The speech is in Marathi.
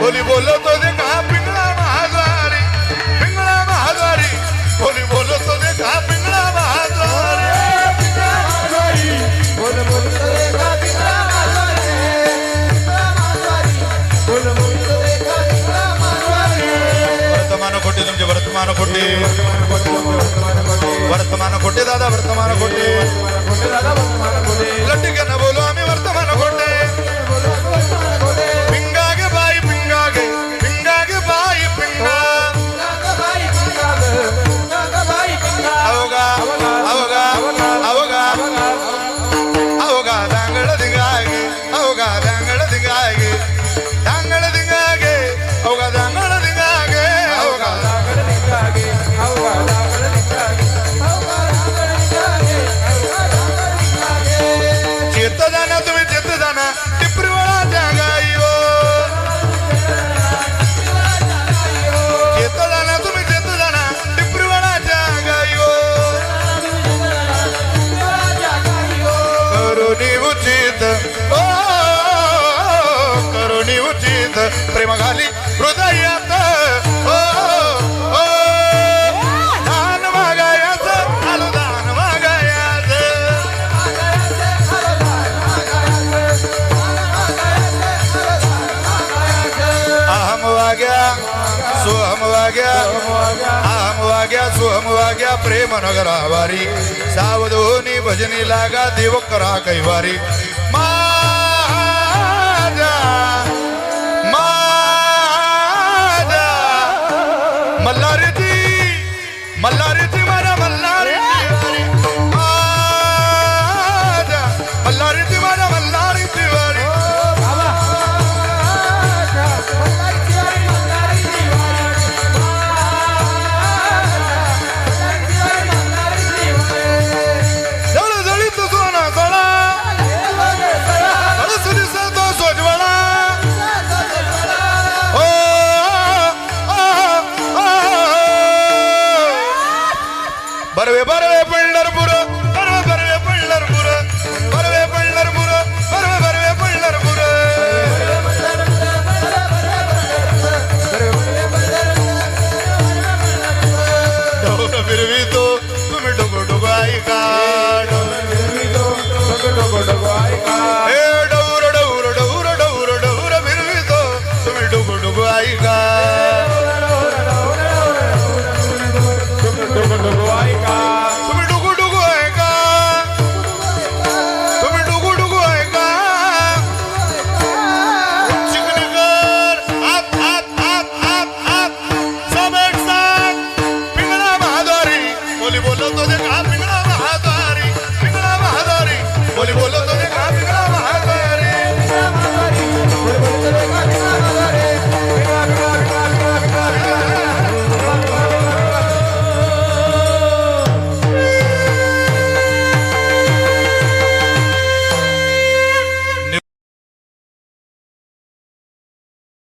बोली बोलतो दे का पिंगळा महाद्वारी पिंगळा महाद्वारी बोली बोलतो दे का पिंगळा महाद्वारी वर्तमान खोटे तुमचे वर्तमान खोटे वर्तमान खोटे दादा वर्तमान खोटे प्रेम घाली हृदयात. मागायाच आलो मागायाच. अहम वाग्या सोहम वाग्या. अहम वाग्या सोहम वाग्या प्रेम नगरावारी सावधोनी भजनी लागा देव करा कैवारी. मा మల్లారెడ్డి Cuando te